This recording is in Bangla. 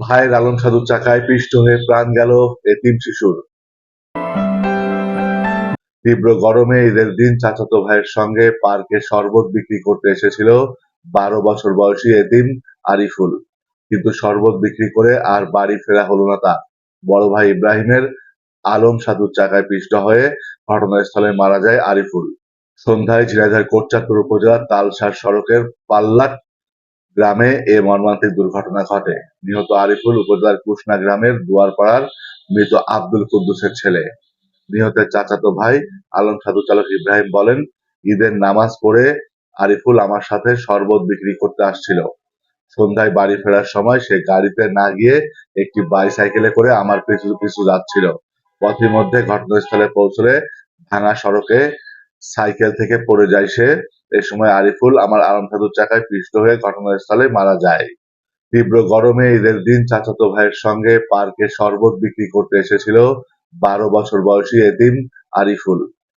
ভাইয়ের আলম সাধুর চাকায় পিষ্ট হয়ে প্রাণ গেল এতিম শিশুর। তীব্র গরমে ঈদের দিন চাচাতো ভাইয়ের সঙ্গে পার্কে শরবত বিক্রি করতে এসেছিল বারো বছর বয়সী এতিম আরিফুল। কিন্তু শরবত বিক্রি করে আর বাড়ি ফেরা হলো না তার। বড় ভাই ইব্রাহিমের আলম সাধুর চাকায় পিষ্ট হয়ে ঘটনাস্থলে মারা যায় আরিফুল। সন্ধ্যায় ঝিনাইদহ কোটচাঁদপুর উপজেলার তালসার সড়কের পাল্লাট গ্রামে এ মর্মান্তিক দুর্ঘটনা ঘটে। নিহত আরিফুল উপজেলার কুষ্ণা গ্রামের দুয়ারপাড়ার মৃত আব্দুল কুদ্দুসের ছেলে। নিহতের চাচাতো ভাই আলম সাধু চালক ইব্রাহিম বলেন, ঈদের নামাজ পড়ে আরিফুল আমার সাথে শরবত বিক্রি করতে আসছিল। সন্ধ্যায় বাড়ি ফেরার সময় সে গাড়িতে না গিয়ে একটি বাইসাইকেলে করে আমার পিছু পিছু যাচ্ছিল। পথের মধ্যে ঘটনাস্থলে পৌঁছলে ভাঙা সড়কে সাইকেল থেকে পড়ে যায় সে। এ সময় আরিফুল আমার আরাম সাধুর চাকায় পিষ্ট হয়ে ঘটনাস্থলে মারা যায়। তীব্র গরমে ঈদের দিন চাচাতো ভাইয়ের সঙ্গে পার্কে শরবত বিক্রি করতে এসেছিল বারো বছর বয়সী এদিন আরিফুল।